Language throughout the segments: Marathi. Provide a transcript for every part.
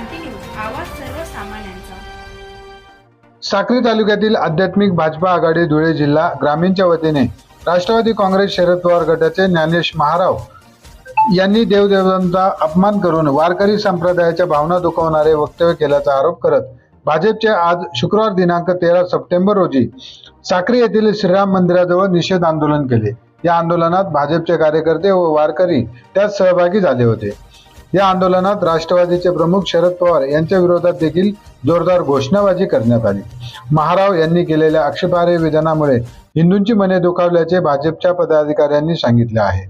क्रांती न्यूज आवाज सर्वसामान्यांचा. साक्री तालुक्यातील आध्यात्मिक भाजपा आघाडी धुळे जिल्हा ग्रामीणच्या वतीने राष्ट्रवादी काँग्रेस शरद पवार गटाचे ज्ञानेश महाराव यांनी देवदेवतांचा अपमान करून वारकरी संप्रदायाच्या भावना दुखवणारे वक्तव्य केल्याचा आरोप करत भाजपचे आज शुक्रवार दिनांक तेरा सप्टेंबर रोजी साक्री येथील श्रीराम मंदिराजवळ निषेध आंदोलन केले. या आंदोलनात भाजपचे कार्यकर्ते व वारकरी त्यात सहभागी झाले होते. या आंदोलनात राष्ट्रवादीचे प्रमुख शरद पवार यांच्या विरोधात देखील जोरदार घोषणाबाजी करण्यात आली. महाराव यांनी केलेल्या आक्षेपार्ह विधानामुळे हिंदूंची मने दुखावल्याचे भाजपच्या पदाधिकाऱ्यांनी सांगितले आहे.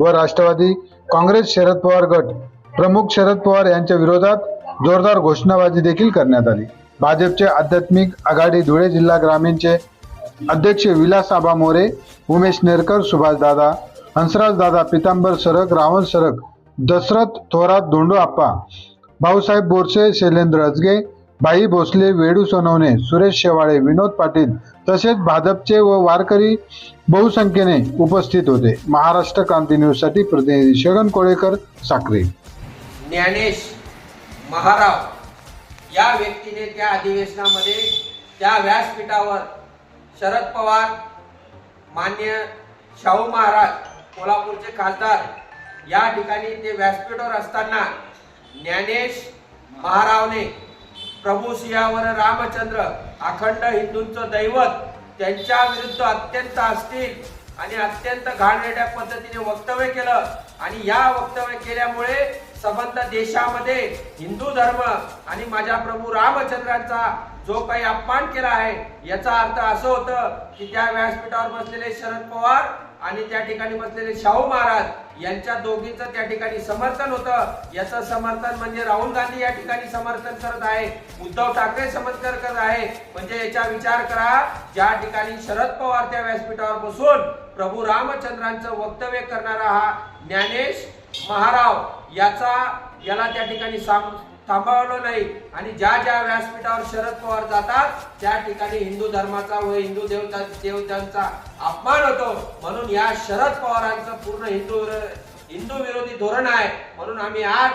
व राष्ट्रवादी काँग्रेस शरद पवार गट प्रमुख शरद पवार यांच्या विरोधात जोरदार घोषणाबाजी देखील करण्यात आली. भाजपचे आध्यात्मिक आघाडी धुळे जिल्हा ग्रामीणचे अध्यक्ष विलास आबा मोरे उमेश नेरकर सुभाष दादा हंसराज दादा पितांबर सरक रावण सरक दशरथ थोरात धोंडू आप्पा भाऊसाहेब बोरसे शैलेंद्र अजगे बाई भोसले वेडू सोनवणे सुरेश शेवाळे विनोद पाटील तसेच भाजपचे व वारकरी बहुसंख्येने उपस्थित होते. महाराष्ट्र क्रांती न्यूजसाठी प्रतिनिधी शगन कोळेकर साक्री. ज्ञानेश महाराव या व्यक्तीने त्या अधिवेशनामध्ये त्या व्यासपीठावर शरद पवार मान्य शाहू महाराज कोल्हापूरचे खासदार या ठिकाणी ते व्यासपीठावर असताना ज्ञानेश महारावने प्रभू सिंहावर रामचंद्र अखंड हिंदूंचं दैवत त्यांच्या विरुद्ध अत्यंत असतील आणि अत्यंत घाणेरड्या पद्धतीने वक्तव्य केलं. आणि या वक्तव्य केल्यामुळे संबंध देशामध्ये हिंदू धर्म आणि माझ्या प्रभू रामचंद्रांचा जो काही अपमान केला आहे याचा अर्थ असं होतं की त्या व्यासपीठावर बसलेले शरद पवार आणि त्या ठिकाणी बसलेले शाहू महाराज यांच्या दोघींचं त्या ठिकाणी समर्थन होतं. याचं समर्थन म्हणजे राहुल गांधी या ठिकाणी समर्थन करत आहे उद्धव ठाकरे समर्थन करत आहे. म्हणजे याचा विचार करा ज्या ठिकाणी शरद पवार त्या व्यासपीठावर बसून प्रभू रामचंद्रांचं वक्तव्य करणारा हा ज्ञानेश महाराव याचा याला त्या ठिकाणी थांबवलं नाही. आणि ज्या ज्या व्यासपीठावर शरद पवार जातात त्या ठिकाणी हिंदू धर्माचा व हिंदू देवता देवतांचा अपमान होतो. म्हणून या शरद पवारांचं पूर्ण हिंदू हिंदू विरोधी धोरण आहे. म्हणून आम्ही आज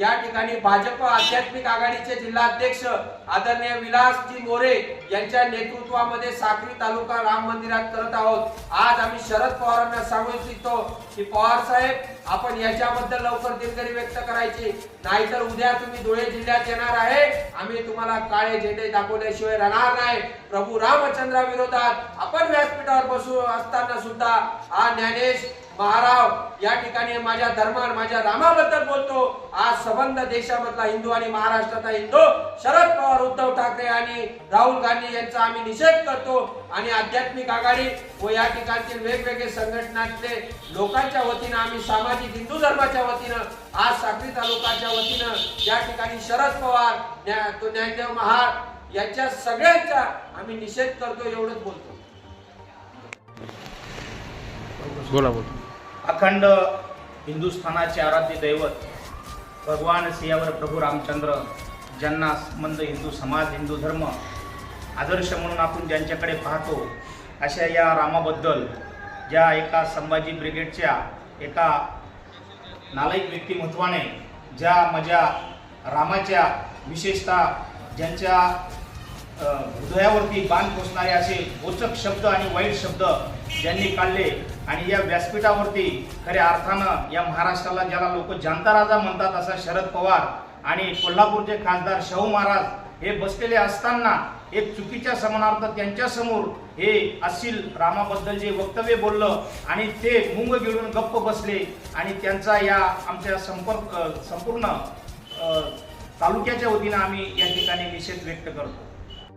या ठिकाणी भाजप आध्यात्मिक आघाडीचे जिल्हाध्यक्ष आदरणीय विलासजी मोरे यांच्या नेतृत्वामध्ये साक्री तालुका राम मंदिरात करत आहोत. आज आम्ही शरद पवारांना सांगू इच्छितो की पवार साहेब आपण याच्याबद्दल लवकर दिलगिरी व्यक्त करायची. नाहीतर उद्या तुम्ही धुळे जिल्ह्यात येणार आहे. आम्ही तुम्हाला काळे झेंडे दाखवल्याशिवाय राहणार नाही. प्रभू रामचंद्रा विरोधात आपण व्यासपीठावर बसू असताना सुद्धा हा ज्ञानेश महाराव या ठिकाणी माझ्या धर्मान माझ्या रामाबद्दल बोलतो. आज संबंध देशामधला हिंदू आणि महाराष्ट्राचा हिंदू शरद पवार उद्धव ठाकरे आणि राहुल गांधी यांचा आम्ही निषेध करतो. आणि आध्यात्मिक आघाडी व या ठिकाणचे वेगवेगळे संघटनातले लोकांच्या वतीनं आम्ही सामाजिक हिंदू धर्माच्या वतीनं आज साक्री तालुकाच्या वतीनं या ठिकाणी शरद पवार ज्ञानदेव महार यांच्या सगळ्यांचा आम्ही निषेध करतो एवढंच बोलतो. बोला बोला. अखंड हिंदुस्थानाचे आराध्य दैवत भगवान सियावर प्रभू रामचंद्र ज्यांना संबंध हिंदू समाज हिंदू धर्म आदर्श म्हणून आपण ज्यांच्याकडे पाहतो अशा या रामाबद्दल ज्या एका संभाजी ब्रिगेडच्या एका नालायक व्यक्तिमत्वाने ज्या माझ्या रामाच्या विशेषतः ज्यांच्या हृदयावरती बाण पोचणारे असे बोचक शब्द आणि वाईट शब्द ज्यांनी काढले आणि या व्यासपीठावरती खऱ्या अर्थानं या महाराष्ट्राला ज्याला लोक जानता राजा म्हणतात असा शरद पवार आणि कोल्हापूरचे खासदार शाहू महाराज हे बसलेले असताना एक चुकीच्या समानार्थ त्यांच्यासमोर हे असील रामाबद्दल जे वक्तव्य बोललं आणि ते मुंग गिळून गप्प बसले आणि त्यांचा या आमच्या संपर्क संपूर्ण तालुक्याच्या वतीनं आम्ही या ठिकाणी निषेध व्यक्त करतो.